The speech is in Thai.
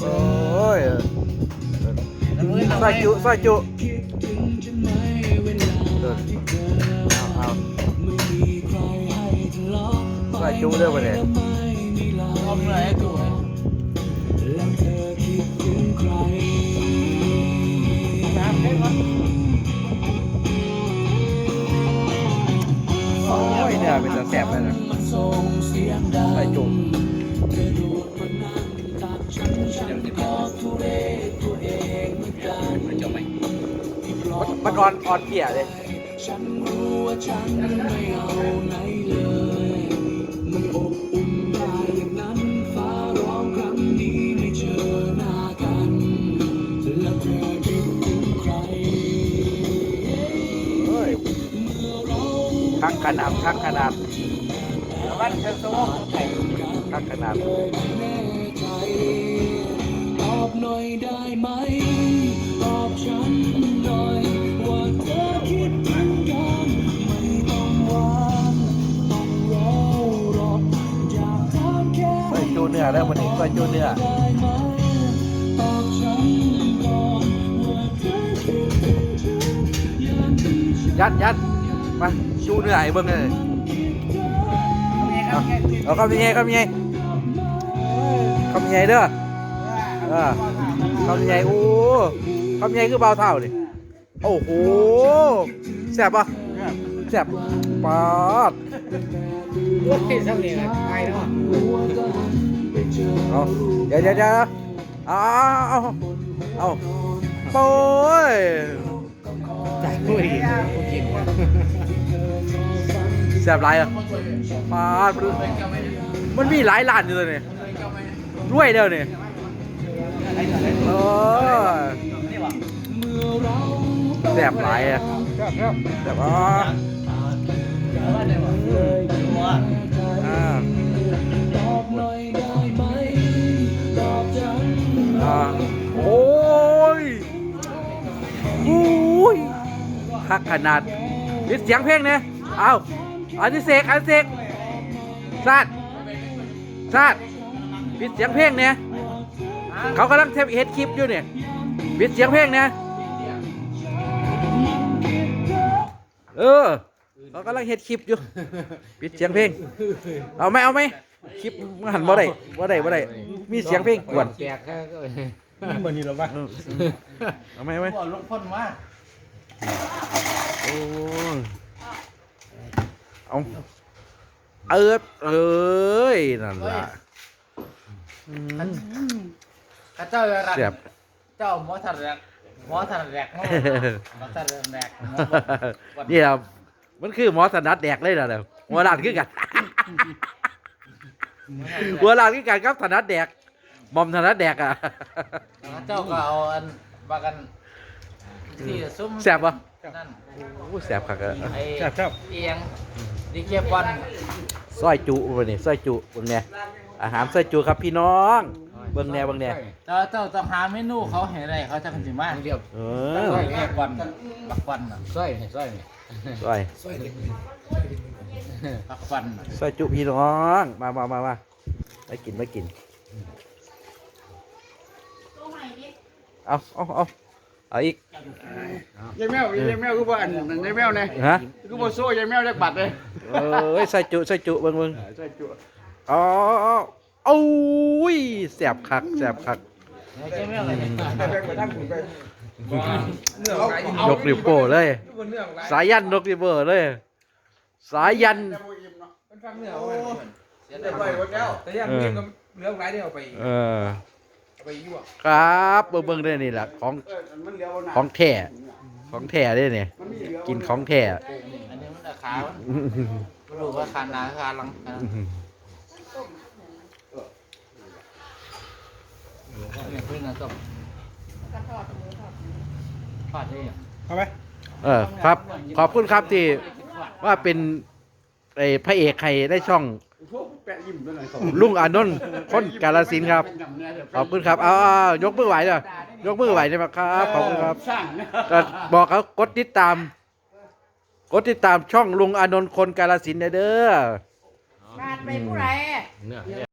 โออ้ยซอยจุซอยจุคิดถึงฉันไหมเวล แสบเลยนะใส่จุเธอดูดมานั่งตักฉันฉันก็ทุเรศตัวเองเหมือนกันที่ปลอมันอ่อนอ่อนเปียเลยฉันรู้ว่าฉันไม่เอาไหนเลยมันอบ คักขนาดคักขนาดวันเธอสมองไข่คักขนาดตอบหน่อยได้ไหมตอบฉันหน่อยว่าเธอคิดถึงกันไม่ต้องหวานต้องรอรออยากถามแค่ซอยจุเนื้อเด้อวันนี้ซอยจุเนื้อยัดยัด มาจุเนื้อให้เบิ่งเลยเอาเอาคำยังไงคำยังไงคำยังไงเด้อเออคำยังไงโอ้คำยังไงคือเบาเท่าดิโอ้โหแสบปะแสบปาดโอ้ยสำเนียงไอ้เนาะเอาเดี๋ยวเดี๋ยวเดี๋ยวเอาเอาเอาโอ้ยจากผู้ ดีผู้กินแสบไรอะปาดมันมีหลายร้านอยู่เลยเนี่ยรวยเด้อเนี่ยเออแสบหลายอะแสบอะอ่าตอบหน่อยได้ไหมตอบฉันอ่าโอ้ยโอ้ยคักขนาดปิดเสียงเพลงเนี่ยเอา อันนี้เสกอันเสกซาดซาดปิดเสียงเพลงเนี่ยเขากำลังเทปเฮ็ดคลิปอยู่เนี่ยปิดเสียงเพลงเนี่ยเออเขากำลังเฮ็ดคลิปอยู่ปิดเสียงเพลง เอาไหมเอาไหมคลิปมันหันบ่ได้บ่ได้บ่ได้มีเสียงเพลงกวนแจกแค่ก็เหมือนนี่หรอวะเอาไหมเอาไหมบอกลงพ่นมาโอ้ย เอาเอิบเอ้ยนั่นล่ะอืมข้าเจ้ารักเสียบเจ้าหมอทันแรกหมอทันแรกหมอทันแรกนี่ครับมันคือหมอสนัดแดกเลยนะเดี๋ยวหัวหลานคือกันหัวหลานคือกันครับสนัดแดกหมอมสนัดแดกอะข้าเจ้าก็เอาอันบากันที่ซุ้มแซ่บปะนั่นโอ้แสบคักอะไอ้แซ่บครับเอียง ดีเจบอลซอยจุวันนี้ซอยจุเบิ่งแน่อาหารซอยจุครับพี่น้อง เบิ่งแน่เบิ่งแน่เจ้าเจ้าต้องหาเมนูเขาเห็นอะไรเขาจะขึ้นถึงมากเรียบเอซออยเรียบอลบักบอลน่ะสร้อยนี่สร้อยนี่ซอยบักบอลน่ะซอยจุพี่น้อง มามามามาไปกินไปกิน เอาเอาเอาเอาอีกยายแมวยายแมวคือบ่อันนั้นยายแมวเนี่ยฮะคือบ่โซ่ยายแมวจักบัตรเลย เอ้ยใส่จุใส่จุเบิ่งเบิ่งใช่จุอ๋อโอ้ยแสบคักแสบคักเจ้าแม่อะไรเนี่ยไปไปทางคุณไปยกนิ้วโป้เลย สายยันยกนิ้วโป้เลย สายยันเป็นฟังเนื้อเอาไว้เสียเดี๋ดายยวไปหมดแล้วแต่ยังเรื่องก็เรื่องไรได้เอาไปเออเอาไปยั่วครับเบิ่งเบิ่งได้นี่แหละของเออมันเหลือบ่นานของแท้ของแท้ได้เนี่ยมันมีเหลือกินของแท้ อันนี้มันราคาไม่รู้ว่าคานาคาลังเนี่ยเพื่อนนะต้องทอดได้เอาไหมเออครับ ขอบคุณครับที่ว่าเป็นไอ้พระเอกใครได้ช่องพวกแปะยิ้มตัวไหนเขาลุงอานนท์คนกาลสินธุ์ครับ ขอบคุณครับเอาเอายกมือไหวเลยยกมือไหวได้ไหมครับ ขอบคุณครับสร้างนะก็บอกเขากดติดตาม กดติดตามช่องลุงอานนท์คนกาลสินธุ์เด้อขาดไปผู้ใดเนี่ย